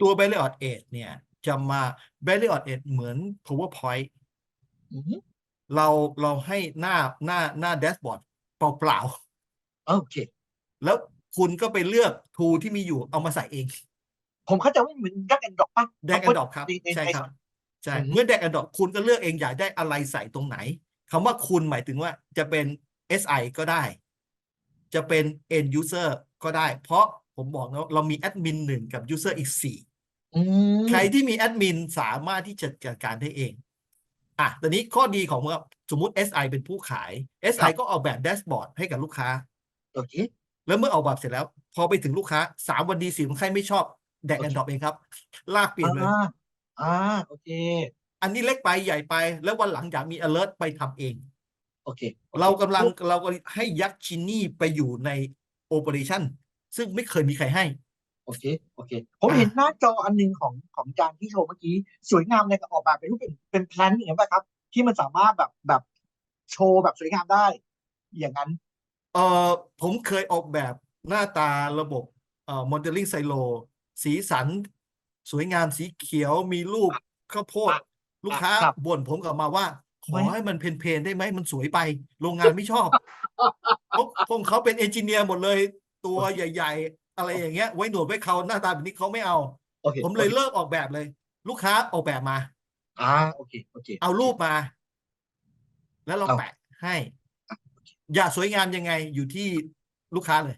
ตัว Belliot Edge เนี่ย จะมา Belliot Edge เหมือน PowerPoint อือฮึเราเราให้หน้าหน้าหน้าแดชบอร์ดเปล่าโอเคๆแล้วคุณก็ไปเลือกทูที่มีอยู่เอามาใส่เอง ผมเข้าใจว่าเหมือนดักแอนดรอปป่ะแดกแอนดอปครับในในใช่ในครับ ใช่อือฮึเมื่อแดกแอนดอปคุณก็เลือกเองอยากได้อะไรใส่ตรงไหนคำว่าคุณหมายถึงว่าจะเป็น SI ก็ได้ จะเป็น end user ก็ได้ เพราะผมบอกนะว่าเรามีแอดมินหนึ่งกับ user อีกสี่ อืมใครที่มีแอดมินสามารถที่จะจัดการได้เอง อะตอนนี้ข้อดีของว่าสมมุติ SI เป็นผู้ขาย SI ก็ออกแบบแดชบอร์ดให้กับลูกค้า โอเค แล้วเมื่อออกแบบเสร็จแล้ว พอไปถึงลูกค้าสามวันดีสี่วันไข้ไม่ชอบ แดกแอนดอปเองครับ ลากเปลี่ยนเลย อ่าอ่าโอเค อันนี้เล็กไปใหญ่ไป แล้ววันหลังอยากมี alert ไปทำเอง โอเคโอคเรากำลังเราก็ให้ยักษ์ชินนี่ไปอยู่ใน operation ซึ่งไม่เคยมีใครให้ โอเคโอเค ผมอ่าเห็นหน้าจออันหนึงของของจานที่โชว์เมื่อกี้ สวยงามเลยกับออกแบบเป็นรูปเป็นเป็นแพลนอย่างนั้นป่ะครับ ที่มันสามารถแบบแบบโชว์แบบสวยงามได้ อย่างนั้นเอ่อผมเคยออกแบบหน้าตาระบบเอ่อ modeling silo สีสัน สวยงามสีเขียวมีรูปข้าวโพดอะลูกค้าครับบ่นผมกลับมาว่า ขอไม่ให้มันเพลนๆได้ไหมมันสวยไป โรงงานไม่ชอบเพราะพวกเขาเป็นเอนจิเนียร์หมดเลย ตัวใหญ่ ๆ อะไรอย่างเงี้ยไว้หนวดไว้เขาหน้าตาแบบนี้เขาไม่เอา โอเคผมเลยโอคเลิกออกแบบเลย ลูกค้าออกแบบมา อ่าโอเคโอเค เอารูปมา แล้วเราเอา แปะให้ อย่าสวยงามยังไงอยู่ที่ลูกค้าเลย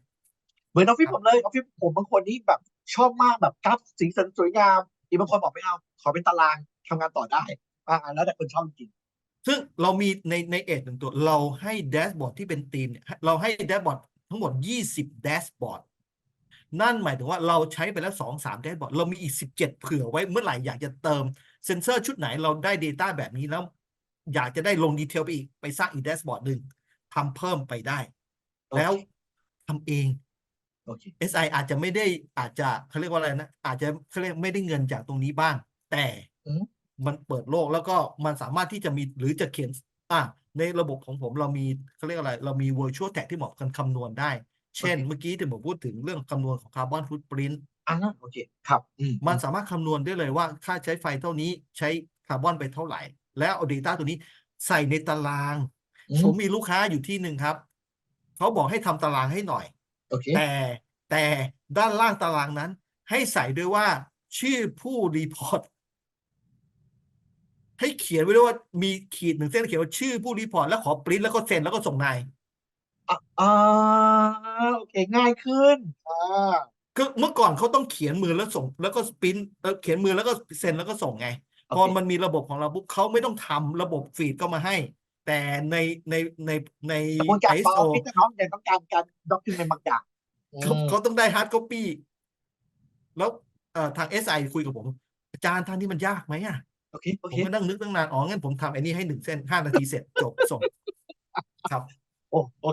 เหมือนออฟฟิศผมเลยออฟฟิศผมบางคนนี่แบบชอบมากแบบกราฟสีสันสวยงามอีกบางคนบอกไม่เอา ขอเป็นตารางทำงานต่อได้อ่าแล้วแต่คนชอบจริงซึ่งเรามีในในเอทหนึ่งตัว เราให้แดชบอร์ดที่เป็นธีมเนี่ยเราให้แดชบอร์ดทั้งหมด 20 แดชบอร์ด นั่นหมายถึงว่าเราใช้ไปแล้ว2 3แดชบอร์ดเรามีอีก17เผื่อไว้เมื่อไหร่อยากจะเติมเซนเซอร์ชุดไหนเราได้ Data แบบนี้แล้ว อยากจะได้ลงดีเทลไปอีกไปสร้างอีกแดชบอร์ดหนึ่งทำเพิ่มไปได้โอเคแล้วทำเองโอเค SI อาจจะไม่ได้อาจจะเขาเรียกว่าอะไรนะ อาจจะเขาเรียกไม่ได้เงินจากตรงนี้บ้าง แต่อืมมันเปิดโลกแล้วก็มันสามารถที่จะมีหรือจะเขียนอะในระบบของผมเรามีเขาเรียกอะไร เรามี virtual tag ที่เหมาะกันคำนวณได้ เช่น เมื่อกี้ที่ผมพูดถึงเรื่องคำนวณของคาร์บอนฟุตปรินอ่าโอเคครับอืมมันสามารถคำนวณได้เลยว่าค่าใช้ไฟเท่านี้ใช้คาร์บอนไปเท่าไหร่ แล้วเอา Data ตัวนี้ใส่ในตาราง อืมผมมีลูกค้าอยู่ที่หนึ่งครับ เขาบอกให้ทำตารางให้หน่อย โอเคแต่แต่ด้านล่างตารางนั้น ให้ใส่ด้วยว่า ชื่อผู้รีพอร์ต ให้เขียนไว้ด้วยว่ามีขีดหนึ่งเส้นเขียนว่าชื่อผู้รีพอร์ตแล้วขอปริ้นแล้วก็เซ็นแล้วก็ส่งนาย อ่าอ่าโอเค ง่ายขึ้นอ่าคือเมื่อก่อนเขาต้องเขียนมือแล้วส่ง แล้วก็ปริ้นเอ่อเขียนมือแล้วก็เซ็นแล้วก็ส่งไงโอพอเคมันมีระบบของเราปุ๊บเขาไม่ต้องทำระบบฟีดก็มาให้ แต่ในในในในกระบวนการไอฟอโซร์มที่น้องยังต้องการการด็อกคิวเมนต์บางอย่างเขาอืมเขาต้องได้ฮาร์ดคอปปี้แล้วเอ่อทาง SI คุยกับผม อาจารย์ทางนี้มันยากไหมอะโอเคโอผเคมก็นั่งนึกตั้งนานอ๋องั้นผมทำไอ้นี่ให้หนึ่งเส้นห้านาทีเสร็จจบส่งครับ โอ้โอ